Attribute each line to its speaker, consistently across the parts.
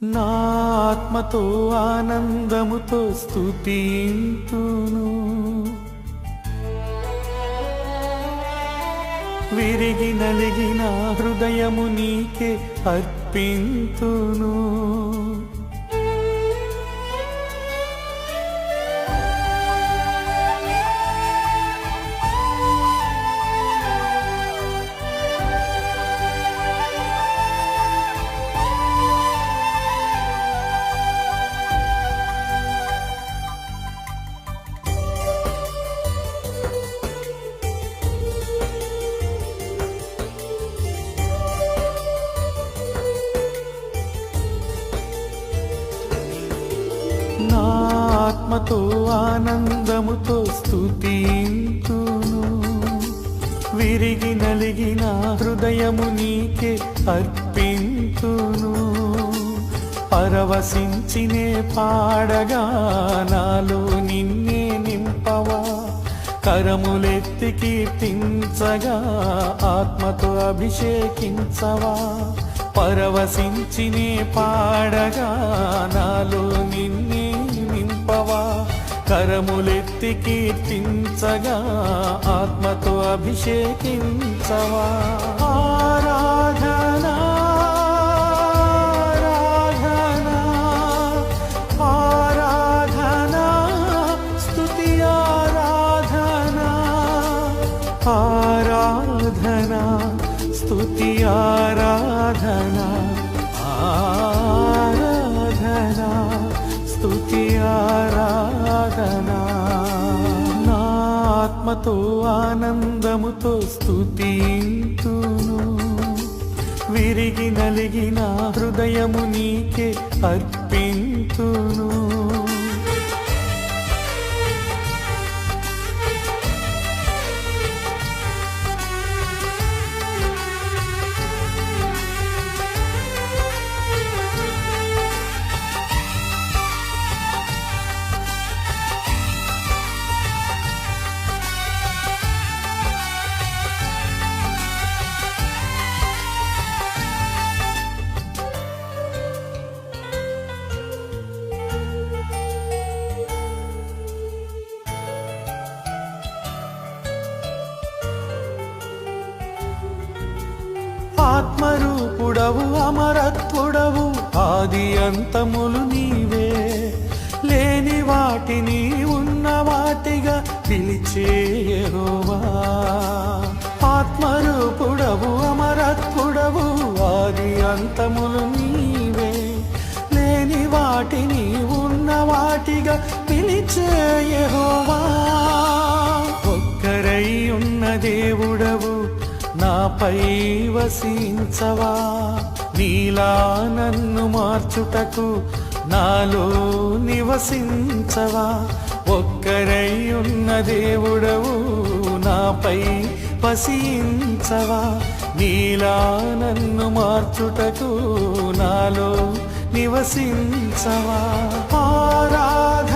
Speaker 1: నా ఆత్మతో ఆనందముతో స్థుతింతును విరిగి నలిగిన హృదయము నీకే అర్పింతును. ఆనందముతో స్థుతింతును విరిగి నలిగిన హృదయము నీకే అర్పింతును. పరవశించినే పాడగా నాలో నిన్నే నింపవా. కరములెత్తి కీర్తించగా ఆత్మతో అభిషేకించవా. పరవశించినే పాడగా నాలో నిన్నే కరములెత్తి కీర్తించగా ఆత్మతో అభిషేకించవా? ఆత్మతో ఆనందముతో స్థుతి విరిగి నలిగిన హృదయము నీకే అర్పి ఆత్మరూపుడవు అమరత్వుడవు ఆది అంతములు నీవే. లేని వాటిని ఉన్న వాటిగా పిలిచే ఆత్మరూపుడవు అమరత్వుడవు ఆది అంతములు నీవే. లేని వాటిని ఉన్న వాటిగా పిలిచే ఒక్కరై ఉన్న దేవుడవు నాపై వసించవా? నీలా నన్ను మార్చుటకు నాలో నివసించవా? ఒక్కరై ఉన్న దేవుడవు నాపై వసించవా నీలా నన్ను మార్చుటకు నాలో నివసించవా? ఆరాధ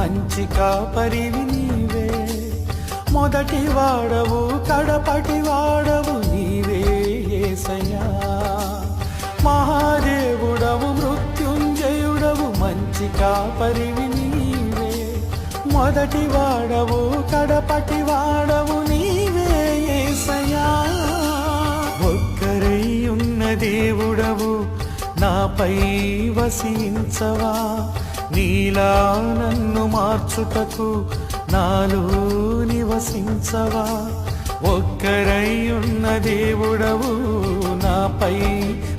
Speaker 1: మంచి కాపరివి నీవే. మొదటి వాడవు కడపటి వాడవు నీవే ఏసయ్యా. మహాదేవుడవు మృత్యుంజయుడవు మంచి కాపరివి నీవే. మొదటి వాడవు కడపటి వాడవు నీవే ఏసయ్యా. ఒక్కరై ఉన్న దేవుడవు నాపై వసించవా. నీలా నన్ను మార్చుటకు నాలో నివసించవా? ఒక్కరై ఉన్న దేవుడవు నాపై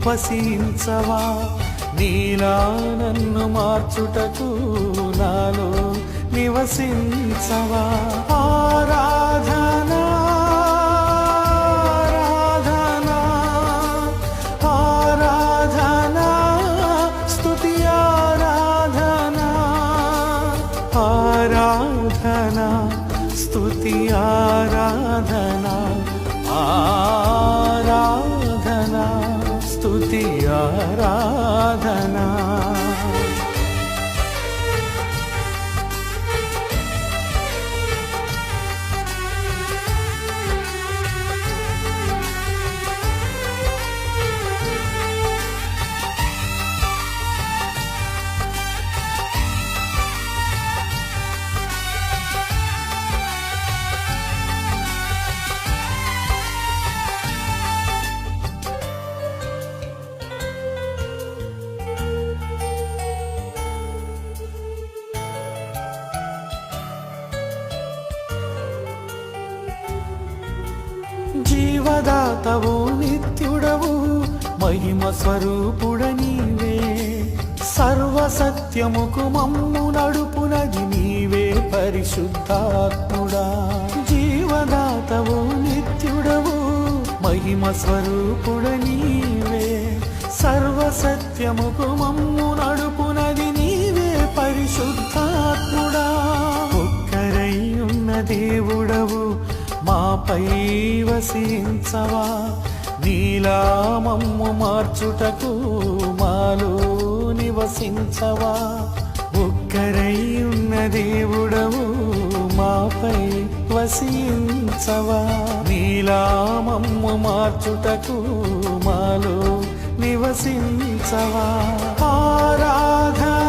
Speaker 1: వసించవా? నీలా నన్ను మార్చుటకు నాలో నివసించవా? ఆరాధన స్తుతి ఆరాధనా. జీవదాతవు నిత్యుడవు మహిమ స్వరూపుడ నీవే సర్వ సత్యముకు మమ్ము నడుపునది నీవే పరిశుద్ధాత్ముడా. జీవదాతవు నిత్యుడవు మహిమ స్వరూపుడ నీవే సర్వ సత్యముకు మమ్ము నడుపునది నీవే పరిశుద్ధాత్ముడా. ఒక్కరై ఉన్న దేవుడవు మాపై వసించవా? నీలా మమ్ము మార్చుటకు మాలో నివసించవా? ఒక్కరై ఉన్న దేవుడవు మాపై వసించవా? నీలా మమ్ము మార్చుటకు మాలో నివసించవా? ఆరాధన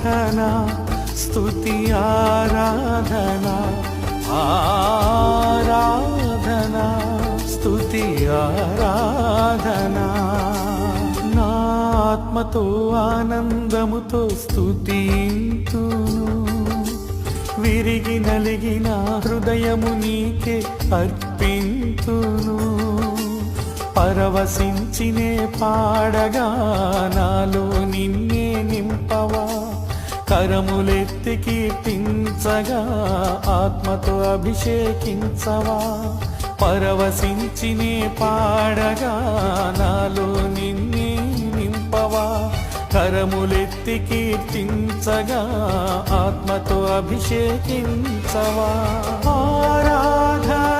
Speaker 1: ఆరాధనా స్తుతి ఆరాధనా ఆరాధనా స్తుతి ఆరాధనా. నాత్మతో ఆనందముతో స్తుతింతును. విరిగి నలిగిన హృదయము నీకే అర్పింతును. పరవశించినే పాడగా నాలో నిన్నే నింపవా. కరములెత్తి కీర్తించగా ఆత్మతో అభిషేకించవా? పరవశించినే పాడగా నాలో నిన్నే నింపవా? కరములెత్తి కీర్తించగా ఆత్మతో అభిషేకించవా? ఆరాధన